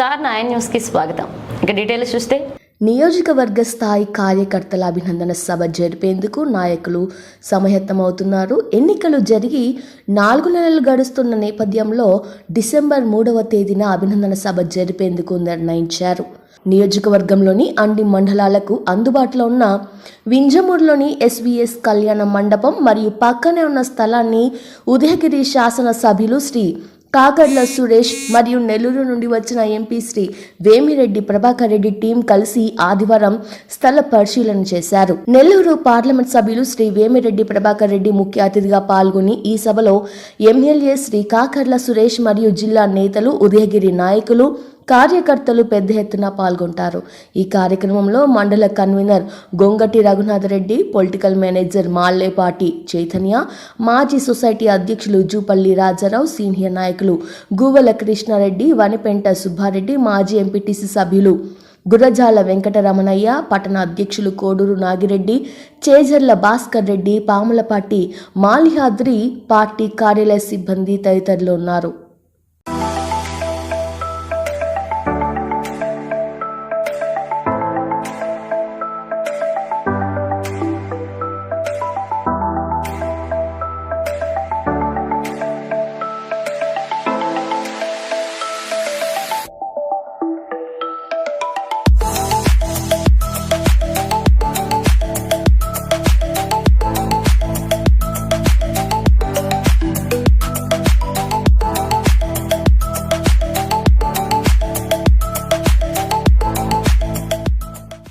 Star nine న్యూస్కి స్వాగతం. ఇక డీటెయిల్స్ చూస్తే. నియోజకవర్గ స్థాయి కార్యకర్తల అభినందన సభ జరిపేందుకు నాయకులు సమాయత్తమవుతున్నారు. ఎన్నికలు జరిగి నాలుగు నెలలు గడుస్తున్న నేపథ్యంలో డిసెంబర్ మూడవ తేదీన అభినందన సభ జరిపేందుకు నిర్ణయించారు. నియోజకవర్గంలోని అన్ని మండలాలకు అందుబాటులో ఉన్న వింజమూరులోని ఎస్వీఎస్ కళ్యాణ మండపం మరియు పక్కనే ఉన్న స్థలాన్ని ఉదయగిరి శాసన సభ్యులు శ్రీ కాకర్ల సురేష్ మరియు నెల్లూరు నుండి వచ్చిన ఎంపీ శ్రీ వేమిరెడ్డి ప్రభాకర్ రెడ్డి టీం కలిసి ఆదివారం స్థల పరిశీలన చేశారు. నెల్లూరు పార్లమెంట్ సభ్యులు శ్రీ వేమిరెడ్డి ప్రభాకర్ రెడ్డి ముఖ్య అతిథిగా పాల్గొని ఈ సభలో ఎమ్మెల్యే శ్రీ కాకర్ల సురేష్ మరియు జిల్లా నేతలు ఉదయగిరి నాయకులు కార్యకర్తలు పెద్ద ఎత్తున పాల్గొంటారు. ఈ కార్యక్రమంలో మండల convener Gongati Raghunathareddy political manager Mallepati Chaitanya మాజీ సొసైటీ అధ్యక్షులు జూపల్లి రాజారావు సీనియర్ నాయకులు గువ్వల కృష్ణారెడ్డి వనిపెంట సుబ్బారెడ్డి మాజీ ఎంపీటీసీ సభ్యులు గురజాల వెంకటరమణయ్య పట్టణ అధ్యక్షులు కోడూరు నాగిరెడ్డి చేజర్ల భాస్కర్ రెడ్డి పాములపాటి మాలిహాద్రి పార్టీ కార్యాలయ సిబ్బంది తదితరులు ఉన్నారు.